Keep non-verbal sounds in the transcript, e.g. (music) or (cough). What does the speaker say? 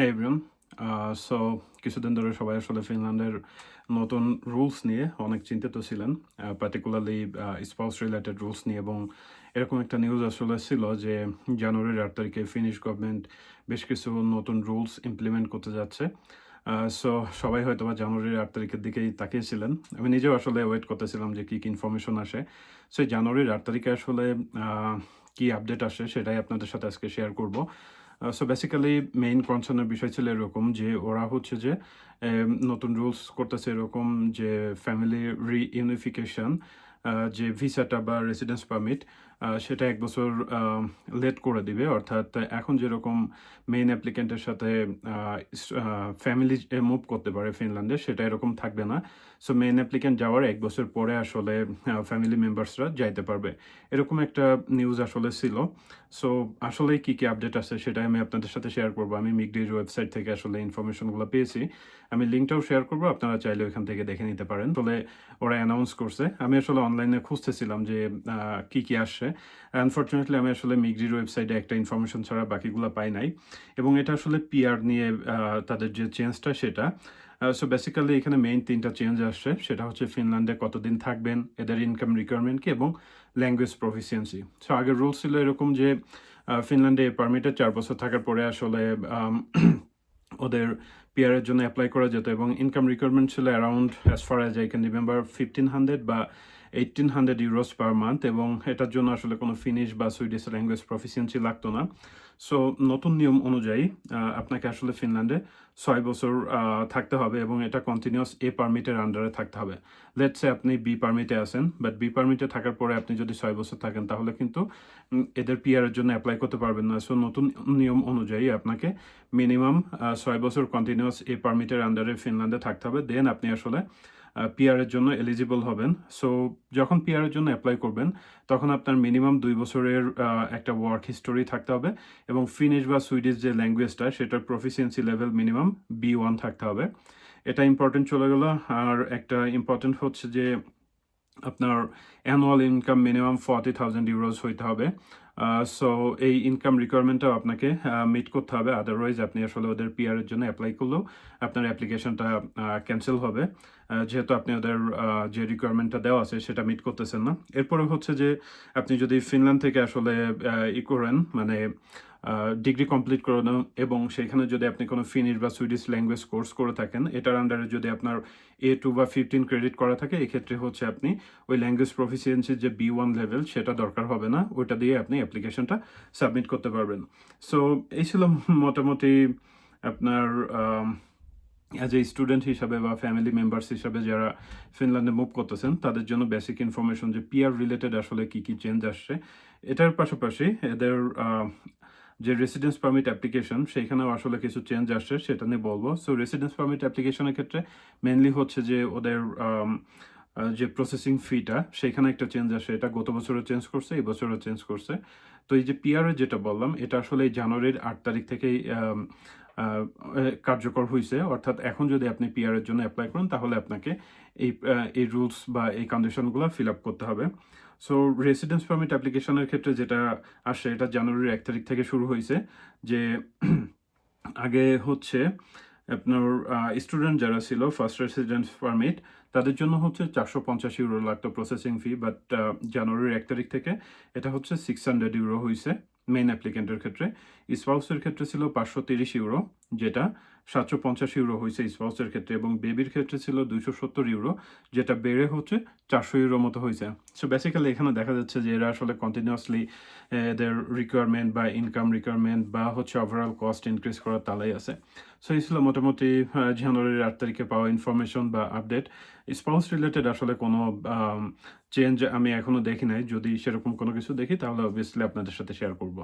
হ্যাঁ everyone so কিছুদিন ধরে সবাই আসলে ফিনল্যান্ডের নতুন রুলস নিয়ে অনেক চিন্তিত ছিলেন পার্টিকুলারলি স্পাউস রিলেটেড রুলস নিয়ে। এবং এরকম একটা নিউজ আসলে ছিল যে জানুয়ারির আট তারিখে ফিনিশ গভর্নমেন্ট বেশ কিছু নতুন রুলস ইমপ্লিমেন্ট করতে যাচ্ছে। সো সবাই হয়তো বা জানুয়ারির আট তারিখের দিকেই তাকিয়েছিলেন। আমি নিজেও আসলে ওয়েট করতেছিলাম যে কী কী ইনফরমেশন আসে। সো জানুয়ারির আট তারিখে আসলে আহ, কি আপডেট আসে সেটাই আপনাদের সাথে আজকে শেয়ার করব। সো বেসিক্যালি মেইন কনসার্নের বিষয় ছিল এরকম যে ওরা হচ্ছে যে নতুন রুলস করতেছে এরকম যে ফ্যামিলি রিইউনিফিকেশন যে ভিসাটা বা রেসিডেন্স পারমিট সেটা এক বছর লেট করে দিবে। অর্থাৎ এখন যেরকম মেইন অ্যাপ্লিকেন্টের সাথে ফ্যামিলি মুভ করতে পারে ফিনল্যান্ডে সেটা এরকম থাকবে না। সো মেইন অ্যাপ্লিকেন্ট যাওয়ার এক বছর পরে আসলে ফ্যামিলি মেম্বার্সরা যাইতে পারবে। এরকম একটা নিউজ আসলে ছিল। সো আসলে কি কি আপডেট আছে সেটা আমি আপনাদের সাথে শেয়ার করব। আমি মিগডির ওয়েবসাইট থেকে আসলে ইনফরমেশনগুলো পেয়েছি। আমি লিঙ্কটাও শেয়ার করব, আপনারা চাইলে ওইখান থেকে দেখে নিতে পারেন। আসলে ওরা অ্যানাউন্স করছে। আমি আসলে অনলাইনে খুঁজতেছিলাম যে কি কি আসছে। আনফর্চুনেটলি আমি আসলে মিগডির ওয়েবসাইটে একটা ইনফরমেশন ছাড়া বাকিগুলো পাই নাই। এবং এটা আসলে পিআর নিয়ে তাদের যে চেঞ্জটা সেটা সো বেসিক্যালি এখানে মেইন তিনটা চেঞ্জ আসছে। সেটা হচ্ছে ফিনল্যান্ডে কতদিন থাকবেন, এদের ইনকাম রিকোয়ারমেন্ট কি, এবং ল্যাঙ্গুয়েজ প্রফিসিয়েন্সি সো আগের রুলস ছিল এরকম যে ফিনল্যান্ডে পারমিটে চার বছর থাকার পরে আসলে (clears throat) ওদের পিআরের জন্য অ্যাপ্লাই করা যেত। এবং ইনকাম রিকোয়ারমেন্ট ছিল around as far as I can remember fifteen hundred বা eighteen hundred euros per month এবং এটার জন্য আসলে কোনো ফিনিশ বা সুইডিশ ল্যাঙ্গুয়েজ প্রফিসিয়েন্সি লাগতো না। সো নতুন নিয়ম অনুযায়ী আপনাকে আসলে ফিনল্যান্ডে ছয় বছর থাকতে হবে এবং এটা কন্টিনিউয়াস এ পারমিটের আন্ডারে থাকতে হবে। লেটসে আপনি বি পারমিটে আছেন বাট বি পারমিটে থাকার পরে আপনি যদি ছয় বছর থাকেন, তাহলে কিন্তু এদের পিআর এর জন্য অ্যাপ্লাই করতে পারবেন না। সো নতুন নিয়ম অনুযায়ী আপনাকে মিনিমাম ছয় বছর কন্টিনিউয়াস এ পারমিটের আন্ডারে ফিনল্যান্ডে থাকতে হবে। দেন আপনি আসলে পিআর এর জন্য এলিজিবল হবেন। সো যখন পিআর এর জন্য অ্যাপ্লাই করবেন, তখন আপনার মিনিমাম দুই বছরের একটা ওয়ার্ক হিস্টোরি থাকতে হবে এবং ফিনিশ বা সুইডিশ যে ল্যাঙ্গুয়েজটা সেটার proficiency level minimum B one থাকতে হবে। এটা ইম্পর্টেন্ট চলে গেল। আর একটা ইম্পর্টেন্ট হচ্ছে যে আপনার annual income minimum forty thousand euros হইতে হবে। সো এই ইনকাম রিকোয়ারমেন্টটাও আপনাকে মিট করতে হবে। আদারওয়াইজ আপনি আসলে ওদের পিআর এর জন্য অ্যাপ্লাই করলেও আপনার অ্যাপ্লিকেশনটা ক্যান্সেল হবে। যেহেতু আপনি ওদের যে রিকোয়ারমেন্টটা দেওয়া আছে সেটা মিট করতেছেন না। এরপরে হচ্ছে যে আপনি যদি ফিনল্যান্ড থেকে আসলে ই করেন মানে ডিগ্রি কমপ্লিট করানো এবং সেখানে যদি আপনি কোনো ফিনিশ বা সুইডিশ ল্যাঙ্গুয়েজ কোর্স করে থাকেন, এটার আন্ডারে যদি আপনার এ টু বা ফিফটিন ক্রেডিট করা থাকে, এক্ষেত্রে হচ্ছে আপনি ওই ল্যাঙ্গুয়েজ প্রফিসিয়েন্সির যে বি ওয়ান লেভেল সেটা দরকার হবে না। ওইটা দিয়ে আপনি অ্যাপ্লিকেশনটা সাবমিট করতে পারবেন। সো এই ছিল মোটামুটি আপনার অ্যাজ এ স্টুডেন্ট হিসাবে বা ফ্যামিলি মেম্বার্স হিসাবে যারা ফিনল্যান্ডে মুভ করতেছেন, তাদের জন্য বেসিক ইনফরমেশন যে পিআর রিলেটেড আসলে কি কি চেঞ্জ আসছে, এটার পাশাপাশি এদের যে রেসিডেন্স পারমিট অ্যাপ্লিকেশন সেইখানেও আসলে কিছু চেঞ্জ আসছে সেটা নিয়ে বলব। সো রেসিডেন্স পারমিট অ্যাপ্লিকেশনের ক্ষেত্রে মেনলি হচ্ছে যে ওদের যে প্রসেসিং ফিটা সেখানে একটা চেঞ্জ আসে। এটা গত বছরও চেঞ্জ করছে এই বছরও চেঞ্জ করছে। তো এই যে পিআরও যেটা বললাম এটা আসলে জানুয়ারির আট তারিখ থেকেই আহ, কার্যকর হয়েছে অর্থাৎ এখন যদি আপনি পিআর এর জন্য অ্যাপ্লাই করেন, তাহলে আপনাকে এই এই রুলস বা এই কন্ডিশনগুলো ফিল আপ করতে হবে। সো রেসিডেন্স পারমিট অ্যাপ্লিকেশনের ক্ষেত্রে যেটা আসে, এটা জানুয়ারির এক তারিখ থেকে শুরু হয়েছে যে (clears throat) আগে হচ্ছে আপনার স্টুডেন্ট যারা ছিল ফার্স্ট রেসিডেন্স পারমিট তাদের জন্য হচ্ছে চারশো পঞ্চাশ ইউরো লাগতো প্রসেসিং ফি বাট জানুয়ারির এক তারিখ থেকে এটা হচ্ছে সিক্স হান্ড্রেড ইউরো হয়েছে মেইন অ্যাপ্লিকেন্টের ক্ষেত্রে। স্পাউসের ক্ষেত্রে ছিল পাঁচশো তিরিশ ইউরো যেটা সাতশো পঞ্চাশ ইউরো হয়েছে স্পাউসের ক্ষেত্রে এবং বেবির ক্ষেত্রে ছিল দুইশো সত্তর ইউরো, যেটা বেড়ে হচ্ছে চারশো ইউরো মতো হয়েছে সো বেসিক্যালি এখানে দেখা যাচ্ছে যে এরা আসলে কন্টিনিউয়াসলি এদের রিকোয়ারমেন্ট বা ইনকাম রিকোয়ারমেন্ট বা হচ্ছে ওভারঅল কস্ট ইনক্রিজ করার তালাই আছে। সো এই ছিল মোটামুটি জানুয়ারির আট তারিখে পাওয়া ইনফরমেশন বা আপডেট স্পাউস রিলেটেড আসলে কোনো চেঞ্জ আমি এখনও দেখি নাই। যদি সেরকম কোনো কিছু দেখি তাহলে অবভিয়াসলি আপনাদের সাথে শেয়ার করব।